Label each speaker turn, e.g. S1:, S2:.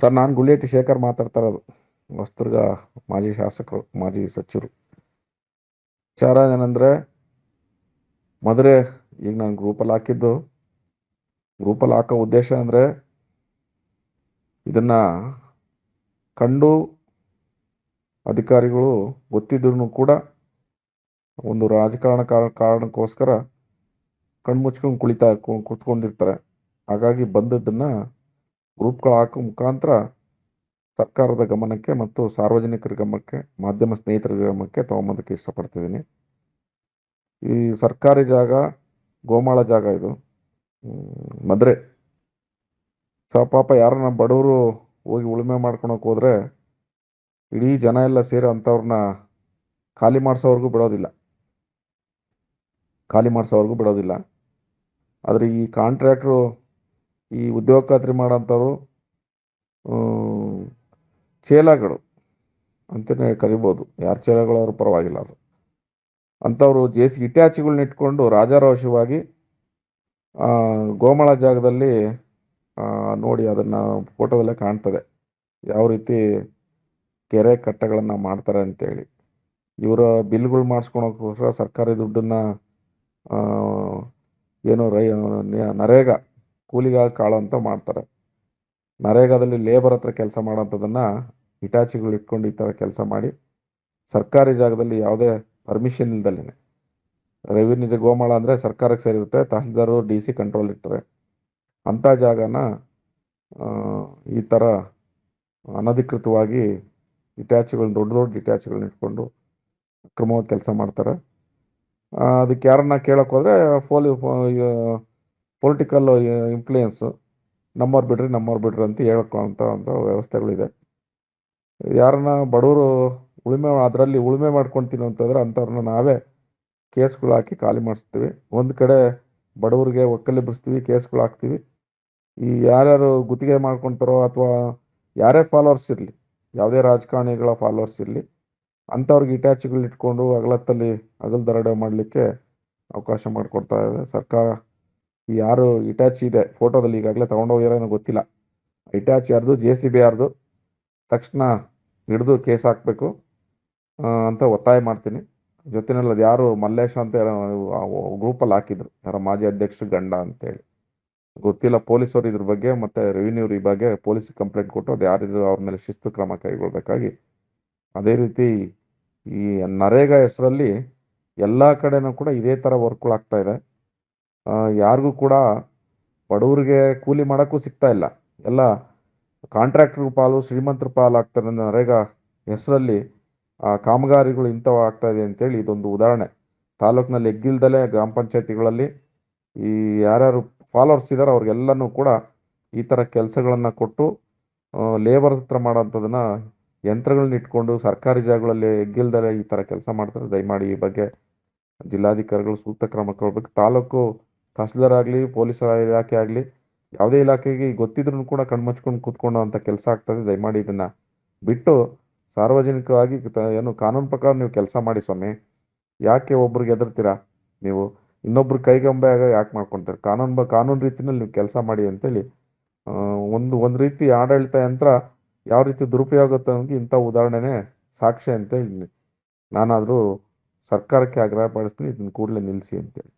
S1: Sir, ನಾನು ಗುಳ್ಳೇಟಿ ಶೇಖರ್ ಮಾತಾಡ್ತಾ ಇರೋದು. ಹೊಸದುರ್ಗ ಮಾಜಿ ಶಾಸಕರು, ಮಾಜಿ ಸಚಿವರು. ವಿಚಾರ ಏನಂದರೆ ಮದುವೆ ಈಗ ನಾನು ಗ್ರೂಪಲ್ಲಿ ಹಾಕಿದ್ದು. ಗ್ರೂಪಲ್ಲಿ ಹಾಕೋ ಉದ್ದೇಶ ಅಂದರೆ ಇದನ್ನು ಕಂಡು ಅಧಿಕಾರಿಗಳು ಗೊತ್ತಿದ್ರು ಕೂಡ ಒಂದು ರಾಜಕಾರಣ ಕಾರಣ, ಕಾರಣಕ್ಕೋಸ್ಕರ ಕಣ್ಣು ಮುಚ್ಕೊಂಡು ಕುಳಿತಾ ಕೂತ್ಕೊಂಡಿರ್ತಾರೆ. ಹಾಗಾಗಿ ಬಂದದ್ದನ್ನು ಗ್ರೂಪ್ಗಳು ಹಾಕೋ ಮುಖಾಂತರ ಸರ್ಕಾರದ ಗಮನಕ್ಕೆ ಮತ್ತು ಸಾರ್ವಜನಿಕರ ಗಮನಕ್ಕೆ, ಮಾಧ್ಯಮ ಸ್ನೇಹಿತರ ಗಮನಕ್ಕೆ ತೊಗೊಂಬಂದಕ್ಕೆ ಇಷ್ಟಪಡ್ತಿದ್ದೀನಿ. ಈ ಸರ್ಕಾರಿ ಜಾಗ, ಗೋಮಾಳ ಜಾಗ ಇದು. ಮದ್ರೆ. ಸೊ, ಪಾಪ ಯಾರನ್ನ ಬಡವರು ಹೋಗಿ ಉಳುಮೆ ಮಾಡ್ಕೊಳಕ್ಕೆ ಹೋದ್ರೆ ಇಡೀ ಜನ ಎಲ್ಲ ಸೇರಿ ಅಂಥವ್ರನ್ನ ಖಾಲಿ ಮಾಡಿಸೋವರೆಗೂ ಬಿಡೋದಿಲ್ಲ. ಖಾಲಿ ಮಾಡಿಸೋವರೆಗೂ ಬಿಡೋದಿಲ್ಲ. ಆದರೆ ಈ ಕಾಂಟ್ರಾಕ್ಟ್ರು ಈ ಉದ್ಯೋಗ ಖಾತ್ರಿ ಮಾಡೋಂಥವ್ರು ಚೇಲಗಳು ಅಂತಲೇ ಕರಿಬೋದು. ಯಾರು ಚೇಲಾಗಳು ಅವರು ಪರವಾಗಿಲ್ಲ ಅವರು ಅಂಥವ್ರು ಜೆ ಸಿ ಇಟ್ಯಾಚಿಗಳನ್ನ ಇಟ್ಕೊಂಡು ರಾಜಾರೋಷವಾಗಿ ಗೋಮಳ ಜಾಗದಲ್ಲಿ ನೋಡಿ ಅದನ್ನು ಫೋಟೋದಲ್ಲೇ ಕಾಣ್ತದೆ. ಯಾವ ರೀತಿ ಕೆರೆ ಕಟ್ಟೆಗಳನ್ನು ಮಾಡ್ತಾರೆ ಅಂತೇಳಿ. ಇವರ ಬಿಲ್ಗಳು ಮಾಡಿಸ್ಕೊಳಕ್ಕೋಸ್ಕರ ಸರ್ಕಾರಿ ದುಡ್ಡನ್ನು ಏನು ರೈ, ನರೇಗಾ ಕೂಲಿಗಾಗಿ ಕಾಳು ಅಂತ ಮಾಡ್ತಾರೆ. ನರೇಗಾದಲ್ಲಿ ಲೇಬರ್ ಹತ್ರ ಕೆಲಸ ಮಾಡೋಂಥದ್ದನ್ನು ಹಿಟಾಚಿಗಳು ಇಟ್ಕೊಂಡು ಈ ಥರ ಕೆಲಸ ಮಾಡಿ ಸರ್ಕಾರಿ ಜಾಗದಲ್ಲಿ ಯಾವುದೇ ಪರ್ಮಿಷನ್ ಇಲ್ದಲೇ ರೆವಿನ್ಯೂ ಗೋಮಾಳ ಅಂದರೆ ಸರ್ಕಾರಕ್ಕೆ ಸೇರಿರುತ್ತೆ, ತಹಸೀಲ್ದಾರು ಡಿ ಸಿ ಕಂಟ್ರೋಲ್ ಇರ್ತಾರೆ ಅಂಥ ಜಾಗನ ಈ ಥರ ಅನಧಿಕೃತವಾಗಿ ಇಟ್ಯಾಚಿಗಳನ್ನ ದೊಡ್ಡ ದೊಡ್ಡ ಇಟ್ಯಾಚಿಗಳನ್ನ ಇಟ್ಕೊಂಡು ಕ್ರಮವಾಗಿ ಕೆಲಸ ಮಾಡ್ತಾರೆ. ಅದಕ್ಕೆ ಯಾರನ್ನ ಕೇಳೋಕ್ಕೋದ್ರೆ ಹೋದರೆ ಪೋಲಿ ಪೊಲಿಟಿಕಲ್ ಇನ್ಫ್ಲೂಯೆನ್ಸು ನಮ್ಮವ್ರು ಬಿಡ್ರಿ ನಮ್ಮವ್ರು ಬಿಡ್ರಿ ಅಂತ ಹೇಳ್ಕೊಳ್ಳೋಂಥ ಒಂದು ವ್ಯವಸ್ಥೆಗಳಿದೆ. ಯಾರನ್ನ ಬಡವರು ಉಳುಮೆ ಅದರಲ್ಲಿ ಉಳುಮೆ ಮಾಡ್ಕೊಳ್ತೀನಿ ಅಂತಂದರೆ ಅಂಥವ್ರನ್ನ ನಾವೇ ಕೇಸ್ಗಳು ಹಾಕಿ ಖಾಲಿ ಮಾಡಿಸ್ತೀವಿ. ಒಂದು ಕಡೆ ಬಡವರಿಗೆ ಒಕ್ಕಲಿಬ್ಬಿಸ್ತೀವಿ ಕೇಸ್ಗಳು ಹಾಕ್ತೀವಿ. ಈ ಯಾರ್ಯಾರು ಗುತ್ತಿಗೆ ಮಾಡ್ಕೊತಾರೋ ಅಥವಾ ಯಾರೇ ಫಾಲೋವರ್ಸ್ ಇರಲಿ, ಯಾವುದೇ ರಾಜಕಾರಣಿಗಳ ಫಾಲೋವರ್ಸ್ ಇರಲಿ, ಅಂಥವ್ರಿಗೆ ಇಟ್ಯಾಚ್ಗಳು ಇಟ್ಕೊಂಡು ಅಗಲತ್ತಲ್ಲಿ ಅಗಲ್ ದರಡೆ ಮಾಡಲಿಕ್ಕೆ ಅವಕಾಶ ಮಾಡಿಕೊಡ್ತಾ ಇದೆ ಸರ್ಕಾರ. ಯಾರು ಇಟ್ಯಾಚ್ ಇದೆ ಫೋಟೋದಲ್ಲಿ ಈಗಾಗಲೇ ತೊಗೊಂಡೋಗಿರೋನೋ ಗೊತ್ತಿಲ್ಲ. ಇಟ್ಯಾಚ್ ಯಾರ್ದು ಜೆ ಸಿ ಬಿ ಯಾರ್ದು, ತಕ್ಷಣ ಹಿಡಿದು ಕೇಸ್ ಹಾಕಬೇಕು ಅಂತ ಒತ್ತಾಯ ಮಾಡ್ತೀನಿ. ಜೊತೆನಲ್ಲಿ ಅದು ಯಾರು ಮಲ್ಲೇಶ ಅಂತ ಗ್ರೂಪಲ್ಲಿ ಹಾಕಿದ್ರು. ಯಾರೋ ಮಾಜಿ ಅಧ್ಯಕ್ಷ ಗಂಡ ಅಂತೇಳಿ. ಗೊತ್ತಿಲ್ಲ ಪೊಲೀಸರು ಇದ್ರ ಬಗ್ಗೆ, ಮತ್ತೆ ರೆವಿನ್ಯೂ ಈ ಬಗ್ಗೆ ಪೊಲೀಸ್ ಕಂಪ್ಲೇಂಟ್ ಕೊಟ್ಟು ಅದು ಯಾರಿದ್ರು ಅವ್ರ ಮೇಲೆ ಶಿಸ್ತು ಕ್ರಮ ಕೈಗೊಳ್ಬೇಕಾಗಿ. ಅದೇ ರೀತಿ ಈ ನರೇಗಾ ಹೆಸರಲ್ಲಿ ಎಲ್ಲ ಕಡೆನೂ ಕೂಡ ಇದೇ ಥರ ವರ್ಕ್ಗಳು ಆಗ್ತಾ ಇದೆ. ಯಾರಿಗೂ ಕೂಡ ಬಡವರಿಗೆ ಕೂಲಿ ಮಾಡೋಕ್ಕೂ ಸಿಗ್ತಾ ಇಲ್ಲ. ಎಲ್ಲ ಕಾಂಟ್ರಾಕ್ಟರ್ ಪಾಲು, ಶ್ರೀಮಂತರ ಪಾಲು ಆಗ್ತಾರೆ ನರೇಗಾ ಹೆಸರಲ್ಲಿ ಆ ಕಾಮಗಾರಿಗಳು ಇಂಥವು ಆಗ್ತಾ ಇದೆ ಅಂತೇಳಿ ಇದೊಂದು ಉದಾಹರಣೆ. ತಾಲೂಕಿನಲ್ಲಿ ಎಗ್ಗಿಲ್ದಲೇ ಗ್ರಾಮ ಪಂಚಾಯತಿಗಳಲ್ಲಿ ಈ ಯಾರ್ಯಾರು ಫಾಲೋವರ್ಸ್ ಇದ್ದಾರೆ ಅವ್ರಿಗೆಲ್ಲನೂ ಕೂಡ ಈ ಥರ ಕೆಲಸಗಳನ್ನು ಕೊಟ್ಟು ಲೇಬರ್ ಹತ್ರ ಮಾಡೋಂಥದ್ದನ್ನ ಯಂತ್ರಗಳನ್ನ ಇಟ್ಕೊಂಡು ಸರ್ಕಾರಿ ಜಾಗಗಳಲ್ಲಿ ಎಗ್ಗಿಲ್ದಲೇ ಈ ಥರ ಕೆಲಸ ಮಾಡ್ತಾರೆ. ದಯಮಾಡಿ ಈ ಬಗ್ಗೆ ಜಿಲ್ಲಾಧಿಕಾರಿಗಳು ಸೂಕ್ತ ಕ್ರಮ ಕೊಡಬೇಕು ತಾಲೂಕು ತಹಸೀಲ್ದಾರ್ ಆಗಲಿ ಪೊಲೀಸ್ ಇಲಾಖೆ ಆಗಲಿ, ಯಾವುದೇ ಇಲಾಖೆಗೆ ಗೊತ್ತಿದ್ರೂ ಕೂಡ ಕಣ್ಮಚ್ಕೊಂಡು ಕೂತ್ಕೊಂಡು ಅಂತ ಕೆಲಸ ಆಗ್ತದೆ. ದಯಮಾಡಿ ಇದನ್ನ ಬಿಟ್ಟು ಸಾರ್ವಜನಿಕವಾಗಿ ಏನು ಕಾನೂನು ಪ್ರಕಾರ ನೀವು ಕೆಲಸ ಮಾಡಿ ಸ್ವಾಮಿ. ಯಾಕೆ ಒಬ್ರಿಗೆ ಹೆದರ್ತೀರಾ ನೀವು? ಇನ್ನೊಬ್ರು ಕೈಗೊಂಬೆ ಯಾಕೆ ಮಾಡ್ಕೊಳ್ತಾರೆ ಕಾನೂನು ಕಾನೂನು ರೀತಿನಲ್ಲಿ ನೀವು ಕೆಲಸ ಮಾಡಿ ಅಂತೇಳಿ ಒಂದು ಒಂದು ರೀತಿ ಆಡಳಿತ ಯಂತ್ರ ಯಾವ ರೀತಿ ದುರುಪಯೋಗ ಆಗುತ್ತೆ ಇಂಥ ಉದಾಹರಣೆನೇ ಸಾಕ್ಷಿ ಅಂತೇಳಿ ನಾನಾದರೂ ಸರ್ಕಾರಕ್ಕೆ ಆಗ್ರಹ ಪಡಿಸ್ತೀನಿ, ಇದನ್ನು ಕೂಡಲೇ ನಿಲ್ಲಿಸಿ ಅಂತೇಳಿ.